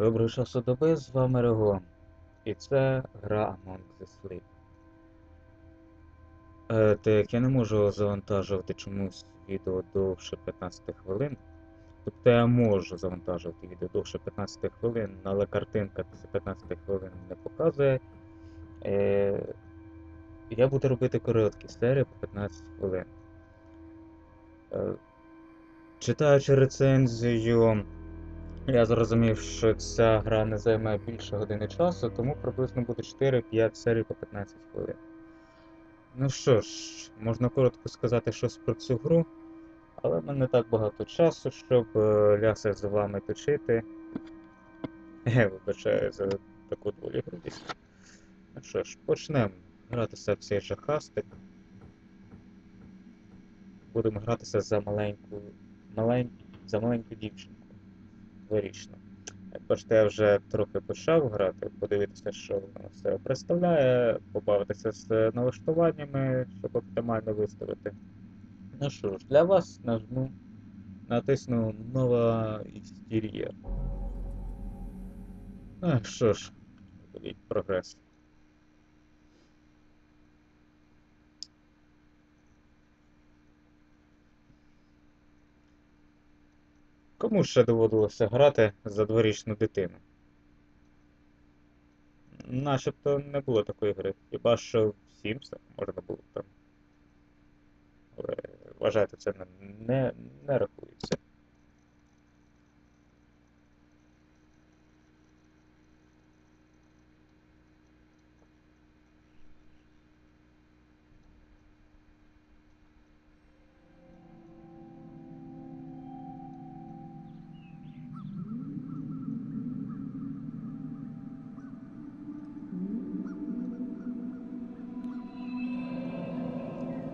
Доброго часу доби, з вами Регон. І це гра Among the Sleep. Е, так, я не можу завантажувати чомусь відео довше 15 хвилин. Тобто я можу завантажувати відео довше 15 хвилин, але картинка після 15 хвилин не показує. Е, я буду робити короткі серії по 15 хвилин. Е, читаючи рецензію. Я зрозумів, що ця гра не займе більше години часу, тому приблизно буде 4-5 серій по 15 хвилин. Ну що ж, можна коротко сказати щось про цю гру, але в мене не так багато часу, щоб е, ляси з вами точити. Е, вибачаю за таку дволігровість. Ну що ж, почнемо гратися в цей жахастик. Будемо гратися за маленьку, малень... за маленьку дівчинку дворічно. Як бачите, я вже трохи почав грати, подивитися, що воно все представляє, побавитися з налаштуваннями, щоб оптимально виставити. Ну що ж, для вас нажму, натисну нова істерія. Ну що ж, прогрес. Кому ще доводилося грати за дворічну дитину? Начебто не було такої гри. Хіба що в Sims можна було там. Але вважайте, це не, не, рахується.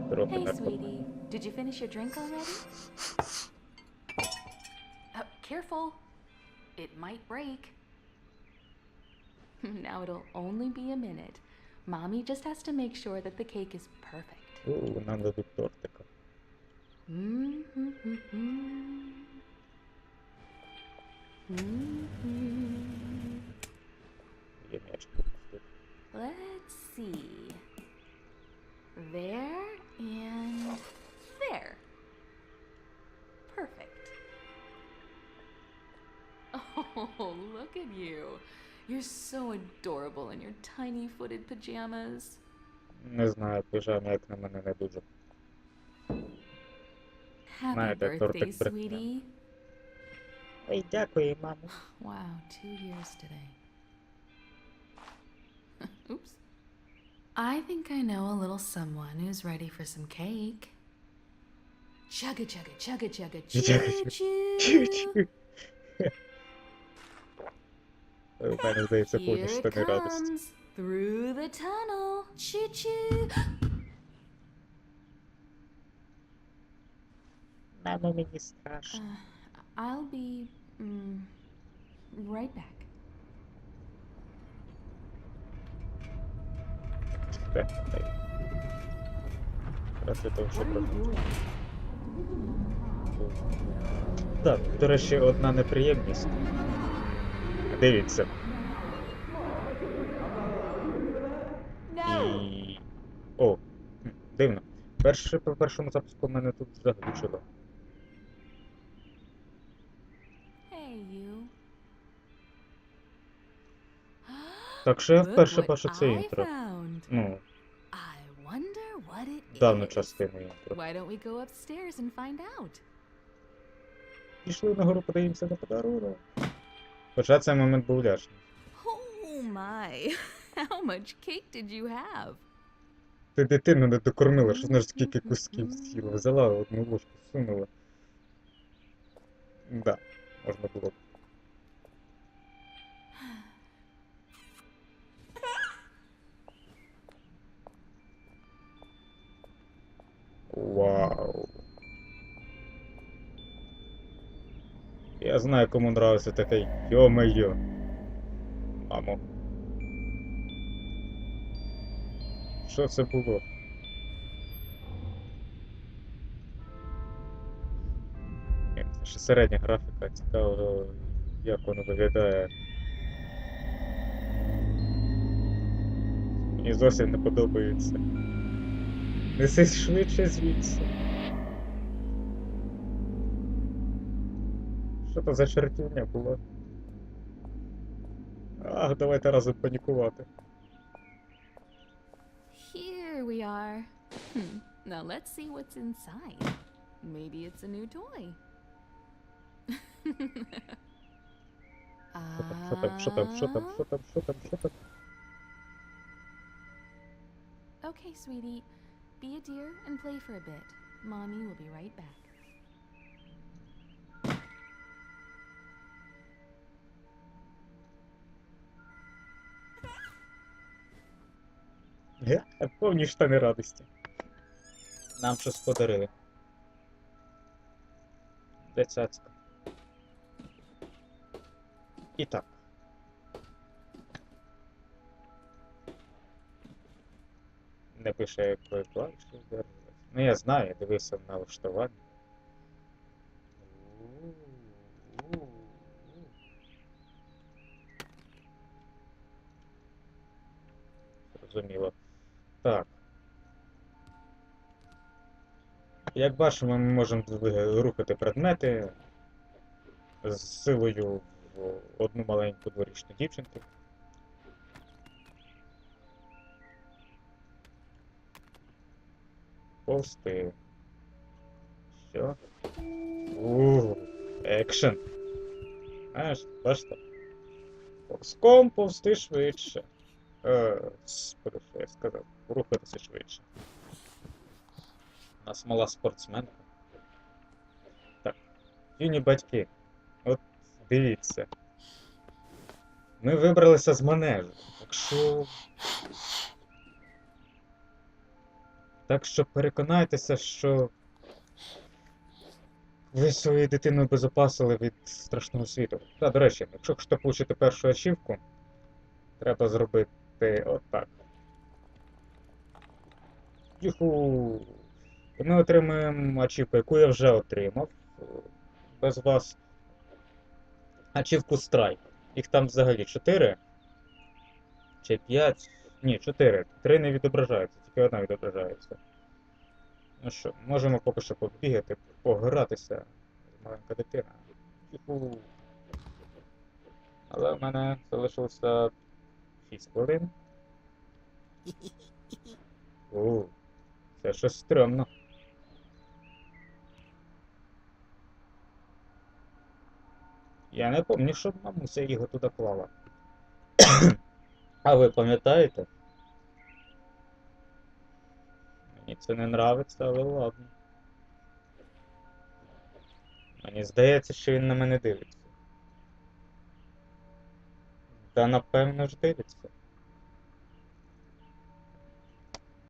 Hey, sweetie. Did you finish your drink already? Uh, careful. It might break. now it'll only be a minute. Mommy just has to make sure that the cake is perfect. Ooh, n-am văzut. Let's see. You're so adorable in your tiny footed pajamas. Не знаю, пижамі як на мене не дуже. Happy Знаєте, birthday, тортик брехня. sweetie. Ой, дякую, мамо. Wow, two years today. Oops. I think I know a little someone who's ready for some cake. Chugga chugga chugga chugga choo Chugga choo. Чуть-чуть. У мене здається, Here повні it штани радості. comes through the tunnel. Choo choo. Мамо, мені страшно. Uh, I'll be mm, right back. Чекай, дай. Раз для того, щоб робити. Так, до речі, одна неприємність. Дивіться. І. О, дивно. Перше, по першому запуску мене тут заглючило. Так що я вперше бачу це інтро. Ну, давну частину інтро. Пішли нагору, подивимося на подарунок. Хоча цей момент був лячний. Oh my! How much cake did you have? Ти дитину не докормила, що знаєш, скільки кусків з'їла. Взяла одну ложку, сунула. Да, можна було. Вау. Я знаю, кому нравится такой. Ё-моё. Мамо. Що це було? Ні, це ще середня графіка, цікаво, як воно виглядає. Мені зовсім не подобається. Несись швидше звідси. Що то за чертівня була? Ах, давайте разом панікувати. Here we are. Hmm. Now let's see what's inside. Maybe it's a new toy. Що там, що там, що там, що там, що там, що там? Okay, sweetie. Be a dear and play for a bit. Mommy will be right back. Повні штани радості. Нам щось подарили. Де цяцька? І так. Не пише, якої клавіші здержалась. Ну я знаю, я дивився на налаштування. Зрозуміло. Так. Як бачимо, ми можемо рухати предмети з силою в одну маленьку дворічну дівчинку. Повсти. Що? Ууу, екшен. Знаєш, бачите? Повзком повсти швидше. Е, що я сказав? Рухатися швидше. У нас мала спортсменка. Так. Юні батьки. От дивіться. Ми вибралися з манежу. Так що. Так що переконайтеся, що. Ви свою дитину обезопасили від страшного світу. Та, до речі, якщо хочете отримати першу ачівку, треба зробити отак. Юху! Ми отримаємо ачівку, яку я вже отримав. Без вас. Ачівку страйк. Їх там взагалі 4. Чи 5. Ні, 4. 3 не відображаються, тільки одна відображається. Ну що, можемо поки що побігати, погратися. Маленька дитина. Юху. Але в мене залишилося 6 хвилин. О, це щось стрьомно. Я не пам'ятаю, щоб мамуся його туди клала. А ви пам'ятаєте? Мені це не нравиться, але ладно. Мені здається, що він на мене дивиться. Та напевно ж дивиться.